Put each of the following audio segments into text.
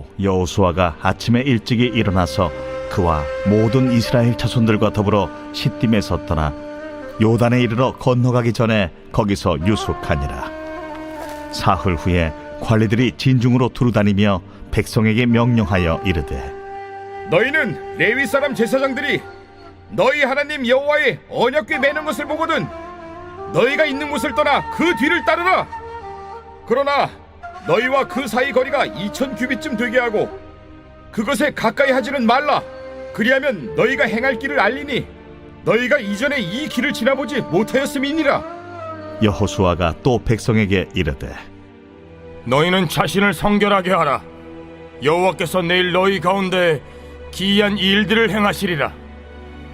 또 여호수아가 아침에 일찍이 일어나서 그와 모든 이스라엘 자손들과 더불어 시딤에서 떠나 요단에 이르러 건너가기 전에 거기서 유숙하니라. 사흘 후에 관리들이 진중으로 두루다니며 백성에게 명령하여 이르되 너희는 레위 사람 제사장들이 너희 하나님 여호와의 언약궤 매는 것을 보거든 너희가 있는 곳을 떠나 그 뒤를 따르라. 그러나 너희와 그 사이 거리가 2천 규빗쯤 되게 하고 그것에 가까이 하지는 말라 그리하면 너희가 행할 길을 알리니 너희가 이전에 이 길을 지나보지 못하였음이니라 여호수아가 또 백성에게 이르되 너희는 자신을 성결하게 하라. 여호와께서 내일 너희 가운데 기이한 일들을 행하시리라.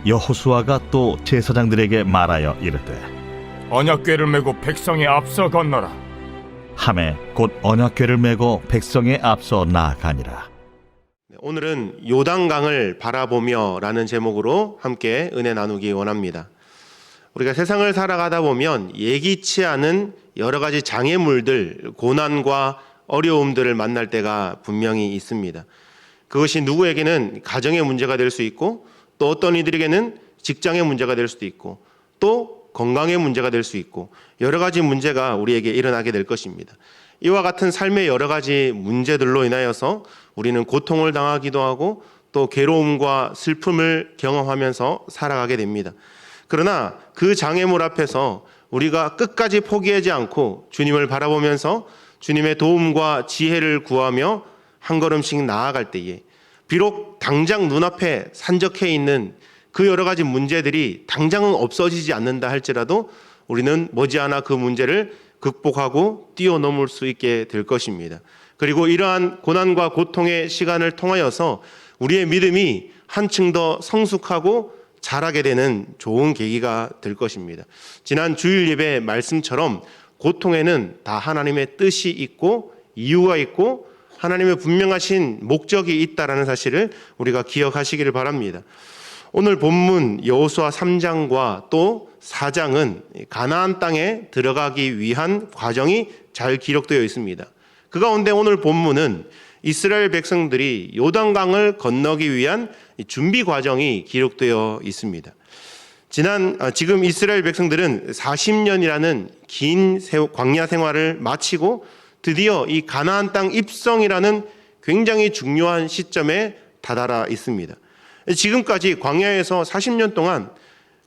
여호수아가 또 제사장들에게 말하여 이르되 언약궤를 메고 백성의 앞서 건너라. 함에 곧 언약궤를 메고 백성의 앞서 나아가니라 네, 오늘은 요단강을 바라보며라는 제목으로 함께 은혜 나누기 원합니다. 우리가 세상을 살아가다 보면 예기치 않은 여러 가지 장애물들, 고난과 어려움들을 만날 때가 분명히 있습니다. 그것이 누구에게는 가정의 문제가 될 수 있고 또 어떤 이들에게는 직장의 문제가 될 수도 있고 또 건강의 문제가 될 수 있고 여러 가지 문제가 우리에게 일어나게 될 것입니다. 이와 같은 삶의 여러 가지 문제들로 인하여서 우리는 고통을 당하기도 하고 또 괴로움과 슬픔을 경험하면서 살아가게 됩니다. 그러나 그 장애물 앞에서 우리가 끝까지 포기하지 않고 주님을 바라보면서 주님의 도움과 지혜를 구하며 한 걸음씩 나아갈 때에 비록 당장 눈앞에 산적해 있는 그 여러 가지 문제들이 당장은 없어지지 않는다 할지라도 우리는 머지않아 그 문제를 극복하고 뛰어넘을 수 있게 될 것입니다. 그리고 이러한 고난과 고통의 시간을 통하여서 우리의 믿음이 한층 더 성숙하고 자라게 되는 좋은 계기가 될 것입니다. 지난 주일 예배 말씀처럼 고통에는 다 하나님의 뜻이 있고 이유가 있고 하나님의 분명하신 목적이 있다라는 사실을 우리가 기억하시기를 바랍니다. 오늘 본문 여호수아 3장과 또 4장은 가나안 땅에 들어가기 위한 과정이 잘 기록되어 있습니다. 그 가운데 오늘 본문은 이스라엘 백성들이 요단강을 건너기 위한 준비 과정이 기록되어 있습니다. 지난 아, 지금 이스라엘 백성들은 40년이라는 긴 세- 광야 생활을 마치고 드디어 이 가나안 땅 입성이라는 굉장히 중요한 시점에 다다라 있습니다. 지금까지 광야에서 40년 동안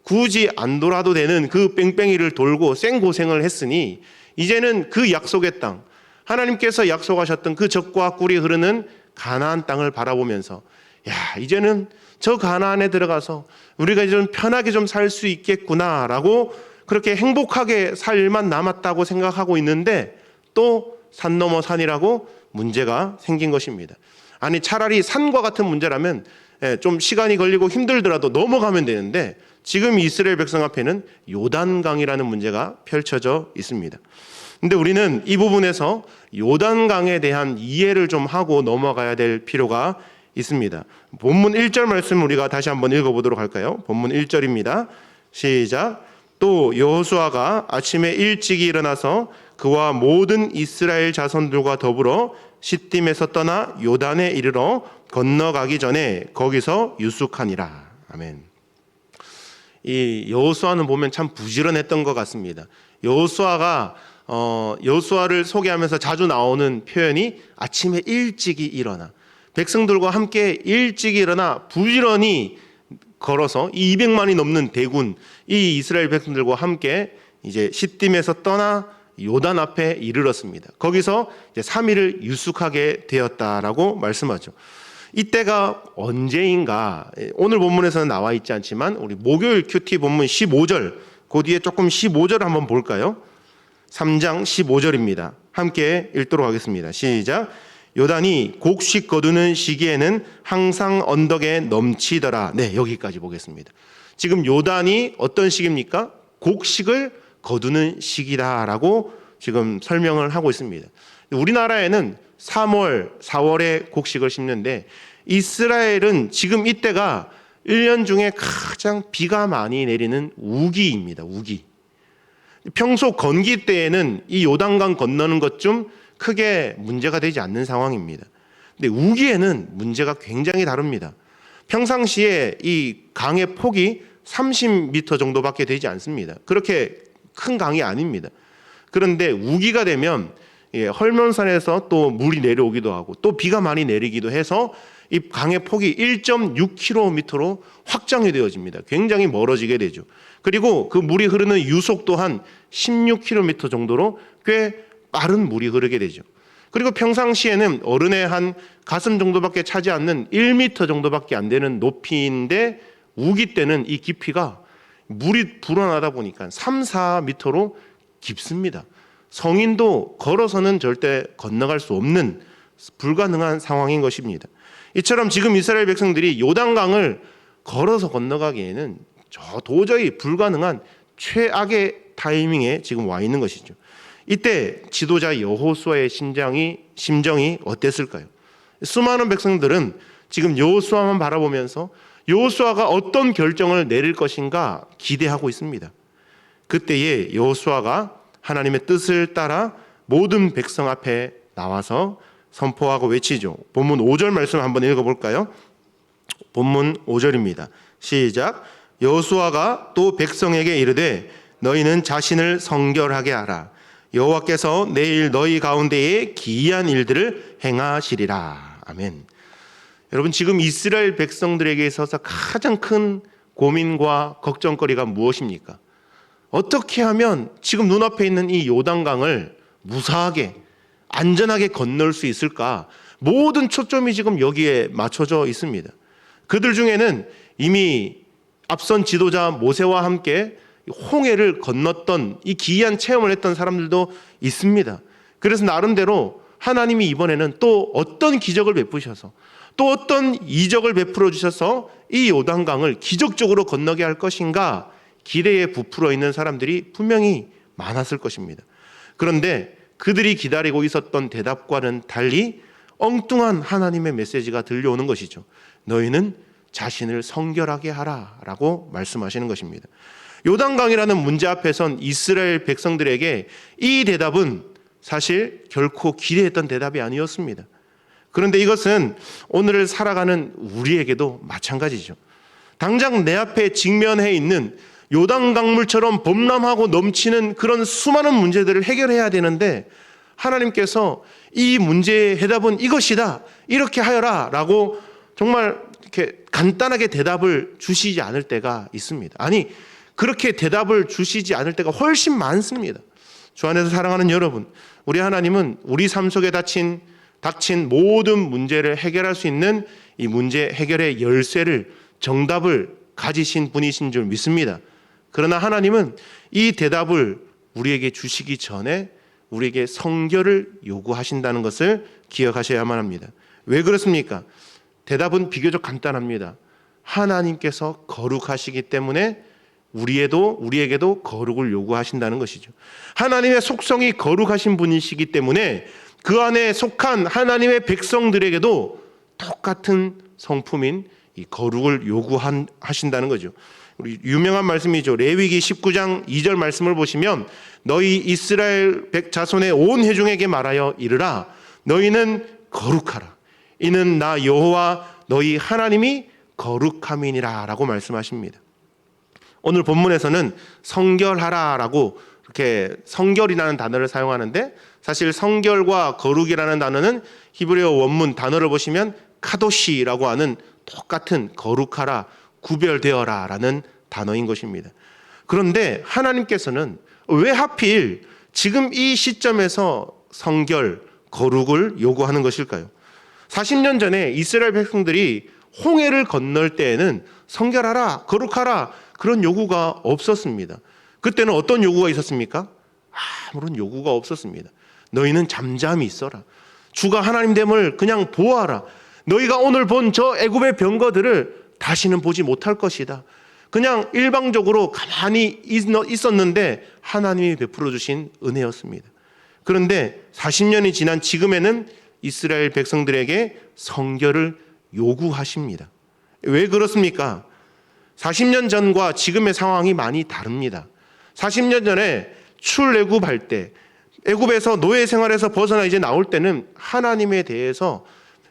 굳이 안 돌아도 되는 그 뺑뺑이를 돌고 생고생을 했으니 이제는 그 약속의 땅 하나님께서 약속하셨던 그 적과 꿀이 흐르는 가나안 땅을 바라보면서 야 이제는 저 가나안에 들어가서 우리가 이제 좀 편하게 좀 살 수 있겠구나라고 그렇게 행복하게 살 일만 남았다고 생각하고 있는데 또 산 넘어 산이라고 문제가 생긴 것입니다. 아니 차라리 산과 같은 문제라면 예, 좀 시간이 걸리고 힘들더라도 넘어가면 되는데 지금 이스라엘 백성 앞에는 요단강이라는 문제가 펼쳐져 있습니다. 근데 우리는 이 부분에서 요단강에 대한 이해를 좀 하고 넘어가야 될 필요가 있습니다. 본문 1절 말씀 우리가 다시 한번 읽어보도록 할까요? 본문 1절입니다. 시작. 또 여호수아가 아침에 일찍 일어나서 그와 모든 이스라엘 자손들과 더불어 시딤에서 떠나 요단에 이르러 건너가기 전에 거기서 유숙하니라. 아멘. 이 여호수아는 보면 참 부지런했던 것 같습니다. 여호수아가 어, 여호수아를 소개하면서 자주 나오는 표현이 아침에 일찍이 일어나 백성들과 함께 일찍 일어나 부지런히 걸어서 이 200만이 넘는 대군 이 이스라엘 백성들과 함께 이제 시딤에서 떠나 요단 앞에 이르렀습니다. 거기서 이제 3일을 유숙하게 되었다라고 말씀하죠. 이때가 언제인가 오늘 본문에서는 나와 있지 않지만 우리 목요일 큐티 본문 15절 그 뒤에 조금 15절 한번 볼까요? 3장 15절입니다. 함께 읽도록 하겠습니다. 시작. 요단이 곡식 거두는 시기에는 항상 언덕에 넘치더라. 네, 여기까지 보겠습니다. 지금 요단이 어떤 시기입니까? 곡식을 거두는 시기다라고 지금 설명을 하고 있습니다. 우리나라에는 3월, 4월에 곡식을 심는데 이스라엘은 지금 이때가 1년 중에 가장 비가 많이 내리는 우기입니다. 우기. 평소 건기 때에는 이 요단강 건너는 것좀 크게 문제가 되지 않는 상황입니다. 근데 우기에는 문제가 굉장히 다릅니다. 평상시에 이 강의 폭이 30m 정도밖에 되지 않습니다. 그렇게 큰 강이 아닙니다. 그런데 우기가 되면 예, 헐면산에서 또 물이 내려오기도 하고 또 비가 많이 내리기도 해서 이 강의 폭이 1.6km로 확장이 되어집니다. 굉장히 멀어지게 되죠. 그리고 그 물이 흐르는 유속 또한 16km 정도로 꽤 빠른 물이 흐르게 되죠. 그리고 평상시에는 어른의 한 가슴 정도밖에 차지 않는 1m 정도밖에 안 되는 높이인데 우기 때는 이 깊이가 물이 불어나다 보니까 3, 4m로 깊습니다. 성인도 걸어서는 절대 건너갈 수 없는 불가능한 상황인 것입니다. 이처럼 지금 이스라엘 백성들이 요단강을 걸어서 건너가기에는 저 도저히 불가능한 최악의 타이밍에 지금 와 있는 것이죠. 이때 지도자 여호수아의 심장이 심정이 어땠을까요? 수많은 백성들은 지금 여호수아만 바라보면서 여호수아가 어떤 결정을 내릴 것인가 기대하고 있습니다. 그때에 여호수아가 하나님의 뜻을 따라 모든 백성 앞에 나와서 선포하고 외치죠. 본문 5절 말씀 한번 읽어 볼까요? 본문 5절입니다. 시작. 여호수아가 또 백성에게 이르되 너희는 자신을 성결하게 하라. 여호와께서 내일 너희 가운데에 기이한 일들을 행하시리라. 아멘. 여러분 지금 이스라엘 백성들에게 있어서 가장 큰 고민과 걱정거리가 무엇입니까? 어떻게 하면 지금 눈앞에 있는 이 요단강을 무사하게 안전하게 건널 수 있을까? 모든 초점이 지금 여기에 맞춰져 있습니다. 그들 중에는 이미 앞선 지도자 모세와 함께 홍해를 건넜던 이 기이한 체험을 했던 사람들도 있습니다. 그래서 나름대로 하나님이 이번에는 또 어떤 기적을 베푸셔서 또 어떤 이적을 베풀어 주셔서 이 요단강을 기적적으로 건너게 할 것인가 기대에 부풀어 있는 사람들이 분명히 많았을 것입니다. 그런데 그들이 기다리고 있었던 대답과는 달리 엉뚱한 하나님의 메시지가 들려오는 것이죠. 너희는 자신을 성결하게 하라라고 말씀하시는 것입니다. 요단강이라는 문제 앞에선 이스라엘 백성들에게 이 대답은 사실 결코 기대했던 대답이 아니었습니다. 그런데 이것은 오늘을 살아가는 우리에게도 마찬가지죠. 당장 내 앞에 직면해 있는 요단 강물처럼 범람하고 넘치는 그런 수많은 문제들을 해결해야 되는데 하나님께서 이 문제의 해답은 이것이다. 이렇게 하여라 라고 정말 이렇게 간단하게 대답을 주시지 않을 때가 있습니다. 아니 그렇게 대답을 주시지 않을 때가 훨씬 많습니다. 주 안에서 사랑하는 여러분, 우리 하나님은 우리 삶 속에 닥친 닥친 모든 문제를 해결할 수 있는 이 문제 해결의 열쇠를 정답을 가지신 분이신 줄 믿습니다. 그러나 하나님은 이 대답을 우리에게 주시기 전에 우리에게 성결을 요구하신다는 것을 기억하셔야만 합니다. 왜 그렇습니까? 대답은 비교적 간단합니다. 하나님께서 거룩하시기 때문에 우리에도 우리에게도 거룩을 요구하신다는 것이죠. 하나님의 속성이 거룩하신 분이시기 때문에 그 안에 속한 하나님의 백성들에게도 똑같은 성품인 이 거룩을 요구하신다는 거죠. 우리 유명한 말씀이죠. 레위기 19장 2절 말씀을 보시면 너희 이스라엘 백 자손의 온 회중에게 말하여 이르라 너희는 거룩하라. 이는 나 여호와 너희 하나님이 거룩함이니라라고 말씀하십니다. 오늘 본문에서는 성결하라라고 이렇게 성결이라는 단어를 사용하는데 사실 성결과 거룩이라는 단어는 히브리어 원문 단어를 보시면 카도시라고 하는 똑같은 거룩하라 구별되어라 라는 단어인 것입니다. 그런데 하나님께서는 왜 하필 지금 이 시점에서 성결 거룩을 요구하는 것일까요? 40년 전에 이스라엘 백성들이 홍해를 건널 때에는 성결하라 거룩하라 그런 요구가 없었습니다. 그때는 어떤 요구가 있었습니까? 아무런 요구가 없었습니다. 너희는 잠잠히 있어라. 주가 하나님 됨을 그냥 보아라. 너희가 오늘 본 저 애굽의 병거들을 다시는 보지 못할 것이다. 그냥 일방적으로 가만히 있었는데 하나님이 베풀어 주신 은혜였습니다. 그런데 40년이 지난 지금에는 이스라엘 백성들에게 성결을 요구하십니다. 왜 그렇습니까? 40년 전과 지금의 상황이 많이 다릅니다. 40년 전에 출애굽할 때 애굽에서 노예 생활에서 벗어나 이제 나올 때는 하나님에 대해서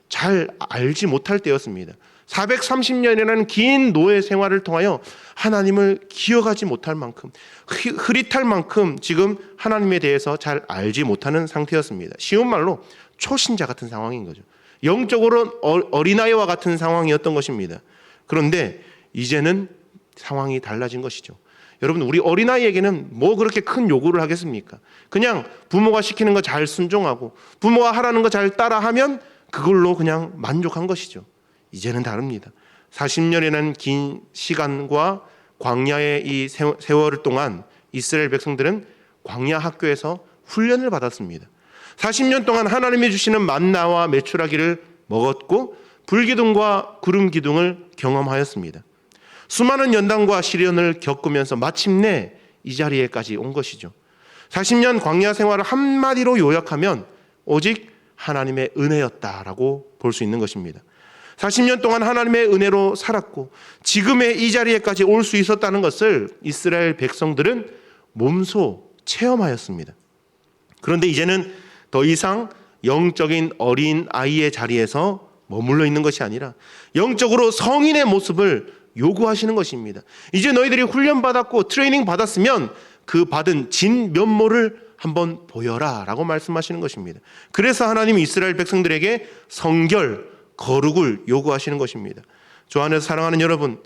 잘 알지 못할 때였습니다. 430년이라는 긴 노예 생활을 통하여 하나님을 기억하지 못할 만큼 흐- 흐릿할 만큼 지금 하나님에 대해서 잘 알지 못하는 상태였습니다. 쉬운 말로 초신자 같은 상황인 거죠. 영적으로 어- 어린아이와 같은 상황이었던 것입니다. 그런데 이제는 상황이 달라진 것이죠. 여러분 우리 어린아이에게는 뭐 그렇게 큰 요구를 하겠습니까? 그냥 부모가 시키는 거 잘 순종하고 부모가 하라는 거 잘 따라하면 그걸로 그냥 만족한 것이죠. 이제는 다릅니다. 40년이라는 긴 시간과 광야의 이 세- 세월 동안 이스라엘 백성들은 광야 학교에서 훈련을 받았습니다. 40년 동안 하나님이 주시는 만나와 메추라기를 먹었고 불기둥과 구름 기둥을 경험하였습니다. 수많은 연단과 시련을 겪으면서 마침내 이 자리에까지 온 것이죠. 40년 광야 생활을 한마디로 요약하면 오직 하나님의 은혜였다라고 볼 수 있는 것입니다. 40년 동안 하나님의 은혜로 살았고 지금의 이 자리에까지 올 수 있었다는 것을 이스라엘 백성들은 몸소 체험하였습니다. 그런데 이제는 더 이상 영적인 어린 아이의 자리에서 머물러 있는 것이 아니라 영적으로 성인의 모습을 요구하시는 것입니다. 이제 너희들이 훈련 받았고 트레이닝 받았으면 그 받은 진 면모를 한번 보여라 라고 말씀하시는 것입니다. 그래서 하나님이 이스라엘 백성들에게 성결, 거룩을 요구하시는 것입니다. 주 안에서 사랑하는 여러분,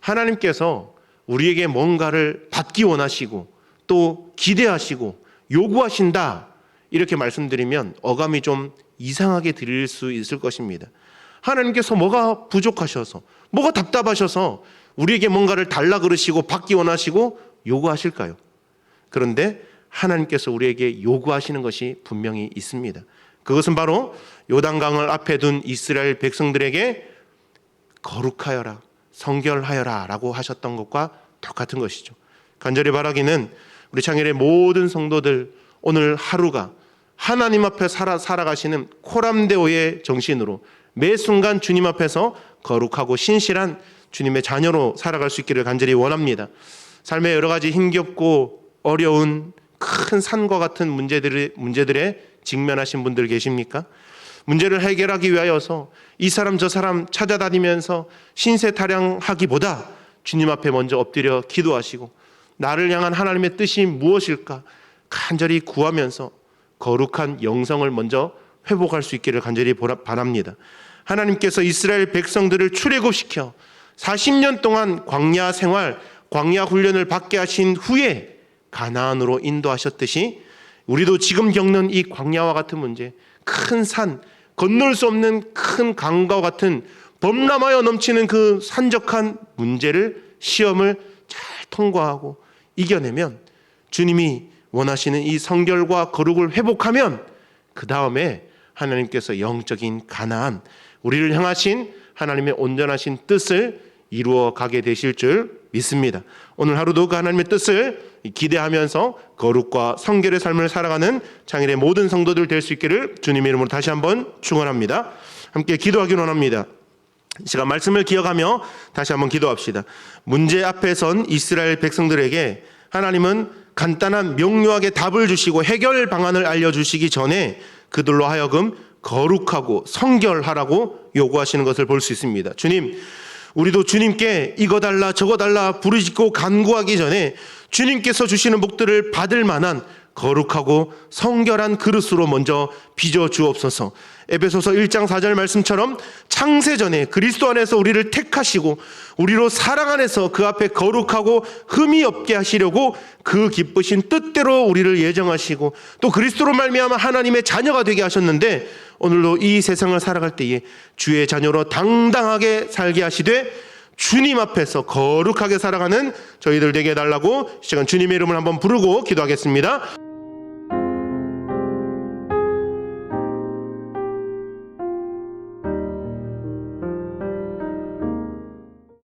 하나님께서 우리에게 뭔가를 받기 원하시고 또 기대하시고 요구하신다 이렇게 말씀드리면 어감이 좀 이상하게 들릴 수 있을 것입니다. 하나님께서 뭐가 부족하셔서 뭐가 답답하셔서 우리에게 뭔가를 달라 그러시고 받기 원하시고 요구하실까요? 그런데 하나님께서 우리에게 요구하시는 것이 분명히 있습니다. 그것은 바로 요단강을 앞에 둔 이스라엘 백성들에게 거룩하여라, 성결하여라 라고 하셨던 것과 똑같은 것이죠. 간절히 바라기는 우리 창일의 모든 성도들 오늘 하루가 하나님 앞에 살아 살아가시는 코람데오의 정신으로 매 순간 주님 앞에서 거룩하고 신실한 주님의 자녀로 살아갈 수 있기를 간절히 원합니다. 삶의 여러 가지 힘겹고 어려운 큰 산과 같은 문제들의 문제들에 직면하신 분들 계십니까? 문제를 해결하기 위하여서 이 사람 저 사람 찾아다니면서 신세 타령하기보다 주님 앞에 먼저 엎드려 기도하시고 나를 향한 하나님의 뜻이 무엇일까 간절히 구하면서 거룩한 영성을 먼저 회복할 수 있기를 간절히 바랍니다. 하나님께서 이스라엘 백성들을 출애굽시켜 40년 동안 광야 생활, 광야 훈련을 받게 하신 후에 가나안으로 인도하셨듯이 우리도 지금 겪는 이 광야와 같은 문제, 큰 산, 건널 수 없는 큰 강과 같은 범람하여 넘치는 그 산적한 문제를 시험을 잘 통과하고 이겨내면 주님이 원하시는 이 성결과 거룩을 회복하면 그 다음에 하나님께서 영적인 가나안 우리를 향하신 하나님의 온전하신 뜻을 이루어 가게 되실 줄 믿습니다. 오늘 하루도 그 하나님의 뜻을 기대하면서 거룩과 성결의 삶을 살아가는 창일의 모든 성도들 될 수 있기를 주님의 이름으로 다시 한번 축원합니다. 함께 기도하기 원합니다. 이 시간 말씀을 기억하며 다시 한번 기도합시다. 문제 앞에 선 이스라엘 백성들에게 하나님은 간단한 명료하게 답을 주시고 해결 방안을 알려주시기 전에 그들로 하여금 거룩하고 성결하라고 요구하시는 것을 볼 수 있습니다. 주님, 우리도 주님께 이거 달라 저거 달라 부르짖고 간구하기 전에 주님께서 주시는 복들을 받을 만한 거룩하고 성결한 그릇으로 먼저 빚어 주옵소서. 에베소서 1장 4절 말씀처럼 창세전에 그리스도 안에서 우리를 택하시고 우리로 사랑 안에서 그 앞에 거룩하고 흠이 없게 하시려고 그 기쁘신 뜻대로 우리를 예정하시고 또 그리스도로 말미암아 하나님의 자녀가 되게 하셨는데 오늘도 이 세상을 살아갈 때에 주의 자녀로 당당하게 살게 하시되 주님 앞에서 거룩하게 살아가는 저희들 되게 해달라고 이 시간 주님의 이름을 한번 부르고 기도하겠습니다.